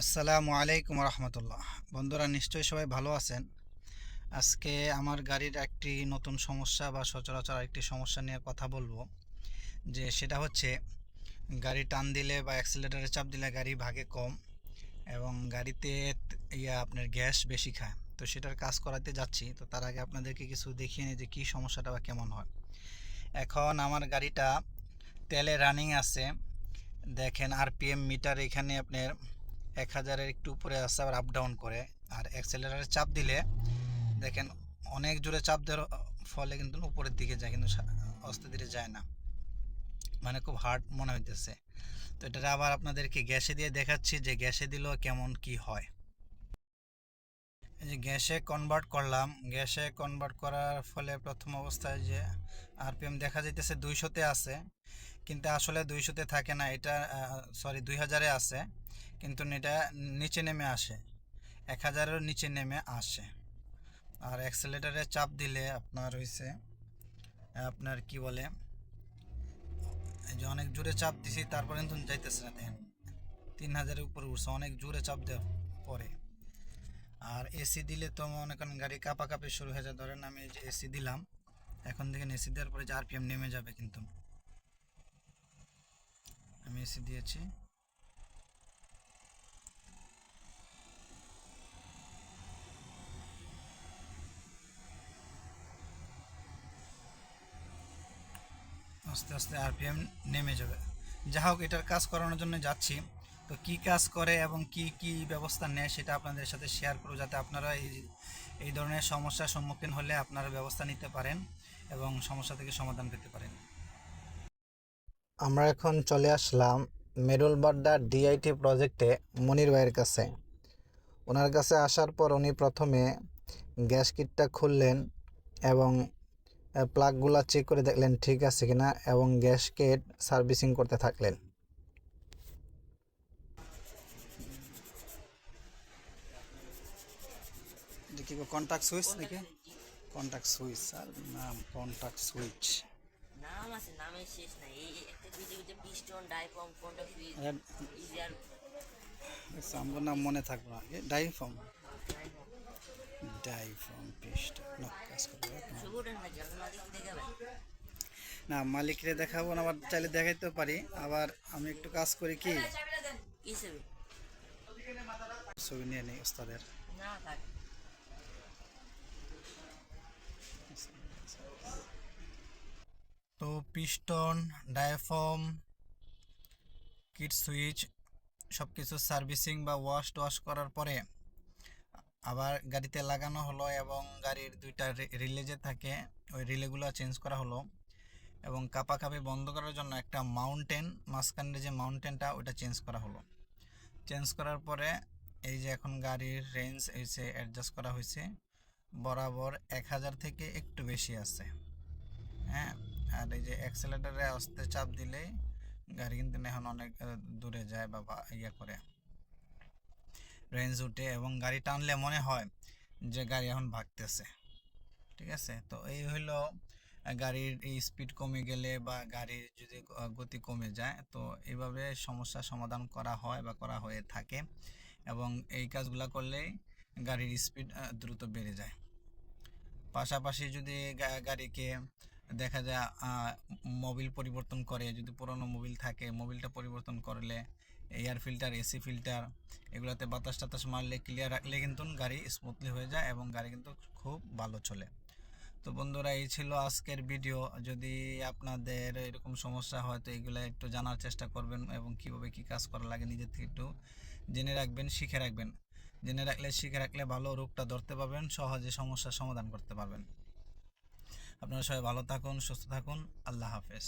আসসালামু আলাইকুম রহমতুল্লাহ। বন্ধুরা নিশ্চয়ই সবাই ভালো আছেন। আজকে আমার গাড়ির একটি নতুন সমস্যা বা সচরাচর একটি সমস্যা নিয়ে কথা বলব, যে সেটা হচ্ছে গাড়ি টান দিলে বা অ্যাক্সিলেটারে চাপ দিলে গাড়ি ভাগে কম এবং গাড়িতে ইয়া আপনার গ্যাস বেশি খায়। তো সেটার কাজ করাতে যাচ্ছি। তো তার আগে আপনাদেরকে কিছু দেখিয়ে নিই যে কী সমস্যাটা বা কেমন হয়। এখন আমার গাড়িটা তেলে রানিং আছে। দেখেন আরপিএম মিটার এখানে আপনার এক হাজারের একটু উপরে আসছে, আবার আপ ডাউন করে। আর অ্যাক্সেলারের চাপ দিলে, দেখেন, অনেক জোরে চাপ দেওয়ার ফলে কিন্তু উপরের দিকে যায়, কিন্তু অস্তে ধীরে যায় না। মানে খুব হার্ড মনে হইতেছে। তো এটা আবার আপনাদেরকে গ্যাসে দিয়ে দেখাচ্ছি যে গ্যাসে দিলেও কেমন কি হয়। যে গ্যাসে কনভার্ট করলাম। গ্যাসে কনভার্ট করার ফলে প্রথম অবস্থায় যে আরপিএম দেখা যাইতেছে দুইশোতে আছে, কিন্তু আসলে দুইশোতে থাকে না। এটা সরি দুই হাজারে আছে। কিন্তু এটা নিচে নেমে আসে। এক হাজারের নিচে নেমে আসে। আর অ্যাক্সেলেটারে চাপ দিলে আপনার হয়েছে আপনার কি বলে, এই যে অনেক জোরে চাপ দিছি, তারপরে কিন্তু যাইতেছে না দেখেন। তিন হাজারের উপরে উঠছে, অনেক জোরে চাপ দেওয়ার পরে। আর এসি দিলে তো মনে করেন গাড়ি কাপা কাপে শুরু হয়ে যায়। ধরেন আমি যে এসি দিলাম, এখন দেখেন এসি দেওয়ার পরে যে আরপিএম নেমে যাবে কিন্তু। আমি এসি দিয়েছি। আস্তে আস্তে আরপিএম নেমে যাবে। যা হোক, এটার কাজ করানোর জন্য যাচ্ছি। তো কি কাজ করে এবং কি কি ব্যবস্থা নেয় সেটা আপনাদের সাথে শেয়ার করব, যাতে আপনারা এই এই ধরনের সমস্যার সম্মুখীন হলে আপনারা ব্যবস্থা নিতে পারেন এবং সমস্যা থেকে সমাধান পেতে পারেন। আমরা এখন চলে আসলাম মেরুল বাড্ডা ডিআইটি প্রজেক্টে মনির ভাইয়ের কাছে। ওনার কাছে আসার পর উনি প্রথমে গ্যাস কিটটা খুললেন এবং প্লাগগুলো চেক করে দেখলেন ঠিক আছে কিনা এবং গ্যাস কেট সার্ভিসিং করতে থাকলেন। দেখি কন্ট্যাক্ট সুইচ নাকি কন্ট্যাক্ট সুইচ আর নাম কন্ট্যাক্ট সুইচ নাম আছে নামের শেষ নাই। এই একটা পৃথিবীতে পিস্টন ডাইফর্ম সুইচ নাম মনে থাকবে ডাইফর্ম ডাইফর্ম পেস্ট না কাজ না। মালিকরে দেখাবো না, আবার চাইলে দেখাইতে পারি। আবার আমি একটু কাজ করি কি? ছবি নিয়ে নিই ওস্তাদের। তো পিস্টন, ডায়াফর্ম, কিট সুইচ সব কিছু সার্ভিসিং বা ওয়াশ টোয়াশ করার পরে আবার গাড়িতে লাগানো হলো এবং গাড়ির দুইটা রিলে যে থাকে, ওই রিলেগুলো চেঞ্জ করা হলো এবং কাপাকাপি বন্ধ করার জন্য একটা মাউন্টেন মাঝখানের যে মাউন্টেনটা, ওইটা চেঞ্জ করা হলো। চেঞ্জ করার পরে এই যে এখন গাড়ির রেঞ্জ এসে অ্যাডজাস্ট করা হয়েছে, বরাবর এক হাজার থেকে একটু বেশি আছে। হ্যাঁ আর এই যে অ্যাক্সেলেটারে আসতে চাপ দিলেই গাড়ি কিন্তু এখন অনেক দূরে যায় বা ইয়ে করে। রেঞ্জ উঠে এবং গাড়ি টানলে মনে হয় যে গাড়ি এখন ভাগতেছে। ঠিক আছে? তো এই হইল গাড়ির স্পিড কমে গেলে বা গাড়ির যদি গতি কমে যায়, তো এইভাবে সমস্যার সমাধান করা হয় বা করা হয়ে থাকে এবং এই কাজগুলো করলেই গাড়ির স্পিড দ্রুত বেড়ে যায়। পাশাপাশি যদি গাড়িকে দেখা যায় মোবিল পরিবর্তন করে, যদি পুরনো মোবিল থাকে, মোবিলটা পরিবর্তন করলে এয়ার ফিল্টার এসি ফিল্টার এগুলোতে বাতাস টাতাস মারলে ক্লিয়ার রাখলে কিন্তু গাড়ি স্মুথলি হয়ে যায় এবং গাড়ি কিন্তু খুব ভালো চলে। তো বন্ধুরা, এই ছিল আজকের ভিডিও যদি আপনাদের এরকম সমস্যা হয়, তো এগুলো একটু জানার চেষ্টা করবেন এবং কীভাবে কি কাজ করা লাগে নিজের থেকে একটু জেনে রাখবেন, শিখে রাখবেন। জেনে রাখলে, শিখে রাখলে ভালো রোগটা ধরতে পারবেন, সহজে সমস্যার সমাধান করতে পারবেন। আপনারা সবাই ভালো থাকুন, সুস্থ থাকুন। আল্লাহ হাফেজ।